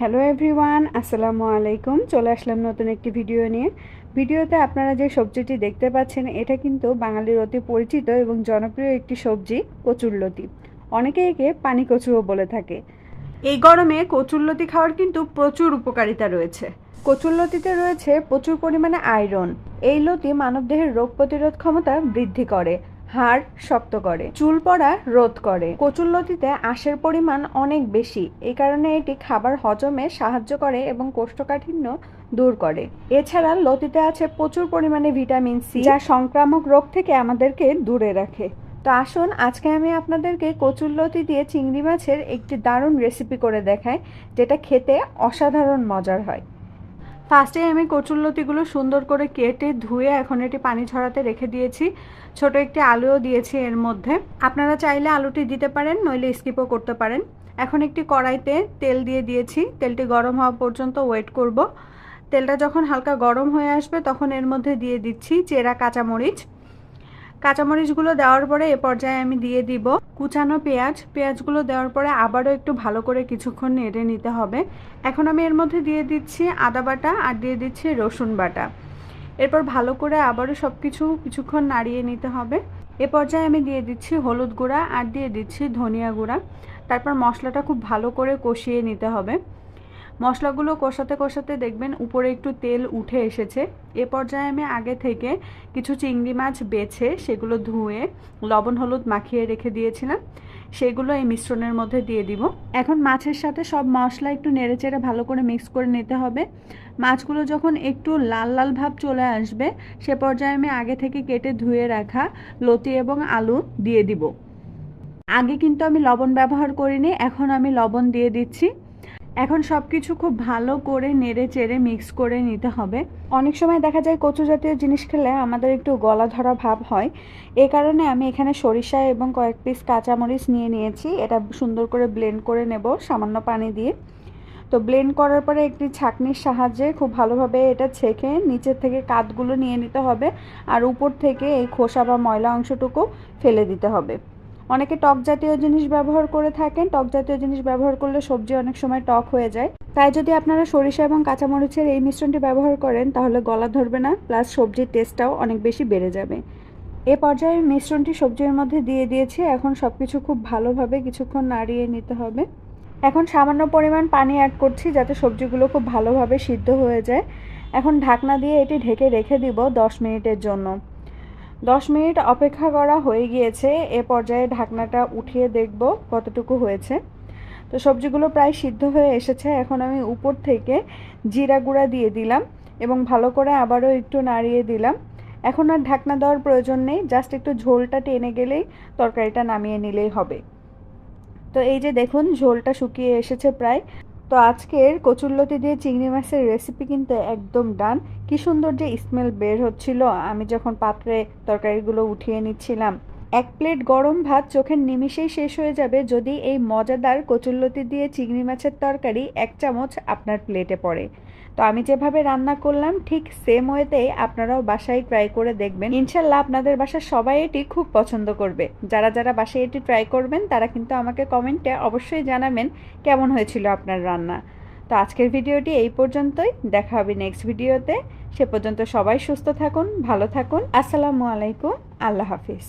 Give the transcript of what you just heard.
Hello everyone, আসসালামু আলাইকুম। চলে আসলাম নতুন একটি ভিডিও নিয়ে। ভিডিওতে আপনারা যে সবজিটি দেখতে পাচ্ছেন, এটা কিন্তু বাঙালির অতি পরিচিত এবং জনপ্রিয় একটি সবজি কচুরলতি অনেকে একে পানি কচুও বলে থাকে। এই গরমে কচুরলতি খাওয়ার কিন্তু প্রচুর উপকারিতা রয়েছে। কচুরলতিতে রয়েছে প্রচুর পরিমাণে আয়রন। এই লতি মানবদেহের রোগ প্রতিরোধ ক্ষমতা বৃদ্ধি করে। হাড় শক্ত করে, চুল পড়া রোধ করে। কচুরলতিতে আঁশের পরিমাণ অনেক বেশি এই কারণে এটি খাবার হজমে সাহায্য করে এবং কোষ্ঠকাঠিন্য দূর করে। এছাড়া লতিতে আছে প্রচুর পরিমাণে ভিটামিন সি, যা সংক্রামক রোগ থেকে আমাদেরকে দূরে রাখে। তো আসুন, আজকে আমি আপনাদেরকে কচুরলতি দিয়ে চিংড়ি মাছের একটি দারুণ রেসিপি করে দেখাই, যেটা খেতে অসাধারণ মজার হয়। ফার্স্টে আমি কচুরলতিগুলো সুন্দর করে কেটে ধুয়ে এখন এটি পানি ছড়াতে রেখে দিয়েছি। ছোট একটি আলুও দিয়েছি এর মধ্যে। আপনারা চাইলে আলুটি দিতে পারেন, নইলে স্কিপও করতে পারেন। এখন একটি কড়াইতে তেল দিয়ে দিয়েছি। তেলটি গরম হওয়া পর্যন্ত ওয়েট করব। তেলটা যখন হালকা গরম হয়ে আসবে, তখন এর মধ্যে দিয়ে দিচ্ছি চেরা কাঁচামরিচ। কাঁচামরিচগুলো দেওয়ার পরে এ পর্যায়ে আমি দিয়ে দিব কুচানো পেঁয়াজ। পেঁয়াজগুলো দেওয়ার পরে আবারও একটু ভালো করে কিছুক্ষণ নেড়ে নিতে হবে। এখন আমি এর মধ্যে দিয়ে দিচ্ছি আদা বাটা আর দিয়ে দিচ্ছি রসুন বাটা। এরপর ভালো করে আবারও সব কিছু কিছুক্ষণ নাড়িয়ে নিতে হবে। এ পর্যায়ে আমি দিয়ে দিচ্ছি হলুদ গুঁড়া আর দিয়ে দিচ্ছি ধনিয়া গুঁড়া। তারপর মশলাটা খুব ভালো করে কষিয়ে নিতে হবে। মশলাগুলো কষাতে কষাতে দেখবেন উপরে একটু তেল উঠে এসেছে। এ পর্যায়ে আমি আগে থেকে কিছু চিংড়ি মাছ বেছে সেগুলো ধুয়ে, লবণ, হলুদ মাখিয়ে রেখে দিয়েছিলাম। সেগুলো এই মিশ্রণের মধ্যে দিয়ে দিব। এখন মাছের সাথে সব মশলা একটু নেড়েচেড়ে ভালো করে মিক্স করে নিতে হবে। মাছগুলো যখন একটু লাল লাল ভাব চলে আসবে, সে পর্যায়ে আমি আগে থেকে কেটে ধুয়ে রাখা লতি এবং আলু দিয়ে দিব। আগে কিন্তু আমি লবণ ব্যবহার করিনি, এখন আমি লবণ দিয়ে দিচ্ছি। এখন সব কিছু খুব ভালো করে নেড়ে চেড়ে মিক্স করে নিতে হবে। অনেক সময় দেখা যায় কচু জাতীয় জিনিস খেলে আমাদের একটু গলা ধরা ভাব হয়। এ কারণে আমি এখানে সরিষা এবং কয়েক পিস কাঁচামরিচ নিয়ে নিয়েছি। এটা সুন্দর করে ব্লেন্ড করে নেব সামান্য পানি দিয়ে। তো ব্লেন্ড করার পরে একটি ছাকনির সাহায্যে খুব ভালোভাবে এটা ছেঁকে নিচের থেকে কাতগুলো নিয়ে নিতে হবে। আর উপর থেকে এই খোসা বা ময়লা অংশটুকু ফেলে দিতে হবে। অনেকে টক জাতীয় জিনিস ব্যবহার করে থাকেন, টক জাতীয় জিনিস ব্যবহার করলে সবজি অনেক সময় টক হয়ে যায়। তাই যদি আপনারা সরিষা এবং কাঁচামরিচের এই মিশ্রণটি ব্যবহার করেন, তাহলে গলা ধরবে না, প্লাস সবজির টেস্টটাও অনেক বেশি বেড়ে যাবে। এ পর্যায়ে মিশ্রণটি সবজির মধ্যে দিয়ে দিয়েছি, এখন সব কিছু খুব ভালোভাবে কিছুক্ষণ নাড়িয়ে নিতে হবে। এখন সামান্য পরিমাণ পানি অ্যাড করছি যাতে সবজিগুলো খুব ভালোভাবে সিদ্ধ হয়ে যায়। এখন ঢাকনা দিয়ে এটি ঢেকে রেখে দিব দশ মিনিটের জন্য। দশ মিনিট অপেক্ষা করা হয়ে গিয়েছে। এ পর্যায়ে ঢাকনাটা উঠিয়ে দেখব কতটুকু হয়েছে। তো সবজিগুলো প্রায় সিদ্ধ হয়ে এসেছে। এখন আমি উপর থেকে জিরা গুঁড়া দিয়ে দিলাম এবং ভালো করে আবারও একটু নাড়িয়ে দিলাম। এখন আর ঢাকনা দেওয়ার প্রয়োজন নেই। জাস্ট একটু ঝোলটা টেনে গেলেই তরকারিটা নামিয়ে নিলেই হবে। তো এই যে দেখুন, ঝোলটা শুকিয়ে এসেছে প্রায়। তো আজকের কচুরলতি দিয়ে চিংড়ি মাছের রেসিপি কিন্তু একদম ডান কি সুন্দর যে স্মেল বের হচ্ছিল। আমি যখন পাত্রে তরকারিগুলো উঠিয়ে নিচ্ছিলাম এক প্লেট গরম ভাত চোখের নিমিষেই শেষ হয়ে যাবে যদি এই মজাদার কচুরলতি দিয়ে চিংড়ি মাছের তরকারি এক চামচ আপনার প্লেটে পড়ে। তো আমি যেভাবে রান্না করলাম, ঠিক সেম ওয়েতে আপনারাও বাসায় ট্রাই করে দেখবেন। ইনশাল্লাহ আপনাদের বাসার সবাই এটি খুব পছন্দ করবে। যারা যারা বাসায় এটি ট্রাই করবেন, তারা কিন্তু আমাকে কমেন্টে অবশ্যই জানাবেন কেমন হয়েছিল আপনার রান্না। তো আজকের ভিডিওটি এই পর্যন্তই। দেখা হবে নেক্সট ভিডিওতে সে পর্যন্ত সবাই সুস্থ থাকুন, ভালো থাকুন। আসসালামু আলাইকুম। আল্লাহ হাফিজ।